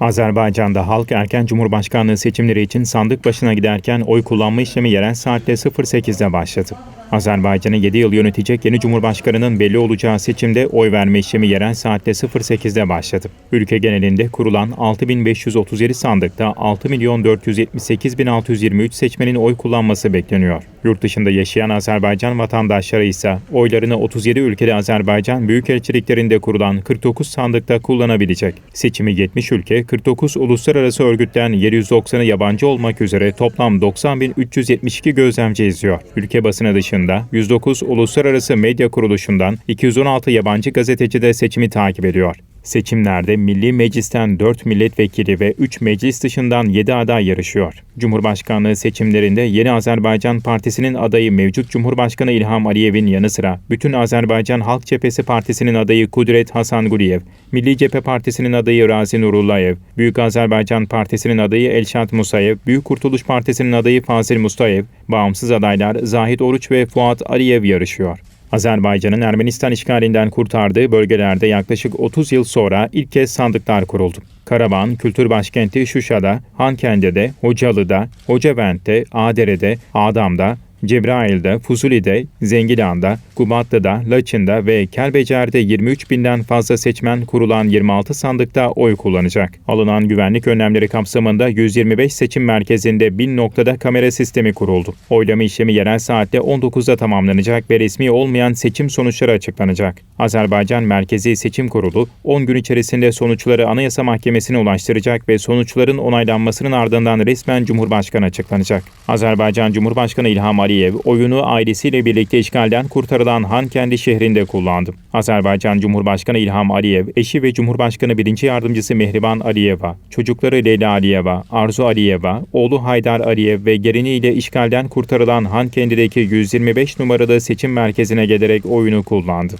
Azerbaycan'da halk erken cumhurbaşkanlığı seçimleri için sandık başına giderken oy kullanma işlemi yerel saatte 08'de başladı. Azerbaycan'ı 7 yıl yönetecek yeni cumhurbaşkanının belli olacağı seçimde oy verme işlemi yerel saatte 08'de başladı. Ülke genelinde kurulan 6537 sandıkta 6.478.623 seçmenin oy kullanması bekleniyor. Yurt dışında yaşayan Azerbaycan vatandaşları ise oylarını 37 ülkede Azerbaycan büyükelçiliklerinde kurulan 49 sandıkta kullanabilecek. Seçimi 70 ülke, 49 uluslararası örgütten 790'ı yabancı olmak üzere toplam 90.372 gözlemci izliyor. Ülke basını dışında 109 uluslararası medya kuruluşundan 216 yabancı gazeteci de seçimi takip ediyor. Seçimlerde Milli Meclis'ten 4 milletvekili ve 3 meclis dışından 7 aday yarışıyor. Cumhurbaşkanlığı seçimlerinde Yeni Azerbaycan Partisi'nin adayı mevcut Cumhurbaşkanı İlham Aliyev'in yanı sıra bütün Azerbaycan Halk Cephesi Partisi'nin adayı Kudret Hasan Guliyev, Milli Cephe Partisi'nin adayı Razi Nurullayev, Büyük Azerbaycan Partisi'nin adayı Elşat Musayev, Büyük Kurtuluş Partisi'nin adayı Fazil Mustayev, bağımsız adaylar Zahit Oruç ve Fuat Aliyev yarışıyor. Azerbaycan'ın Ermenistan işgalinden kurtardığı bölgelerde yaklaşık 30 yıl sonra ilk kez sandıklar kuruldu. Karaman, kültür başkenti Şuşa'da, Hankende'de, Hocalı'da, Hocavent'te, Ağdere'de, Adam'da, Cebrail'de, Fuzuli'de, Zengilan'da, Kubatlı'da, Laçın'da ve Kelbecer'de 23 binden fazla seçmen kurulan 26 sandıkta oy kullanacak. Alınan güvenlik önlemleri kapsamında 125 seçim merkezinde 1000 noktada kamera sistemi kuruldu. Oylama işlemi yerel saatte 19'da tamamlanacak ve resmi olmayan seçim sonuçları açıklanacak. Azerbaycan Merkezi Seçim Kurulu 10 gün içerisinde sonuçları Anayasa Mahkemesi'ne ulaştıracak ve sonuçların onaylanmasının ardından resmen Cumhurbaşkanı açıklanacak. Azerbaycan Cumhurbaşkanı İlham Aliyev oyunu ailesiyle birlikte işgalden kurtarılan Hankendi şehrinde kullandı. Azerbaycan Cumhurbaşkanı İlham Aliyev, eşi ve Cumhurbaşkanı birinci yardımcısı Mehriban Aliyeva, çocukları Leyla Aliyeva, Arzu Aliyeva, oğlu Haydar Aliyev ve geliniyle işgalden kurtarılan Hankendi'deki 125 numaralı seçim merkezine gelerek oyunu kullandı.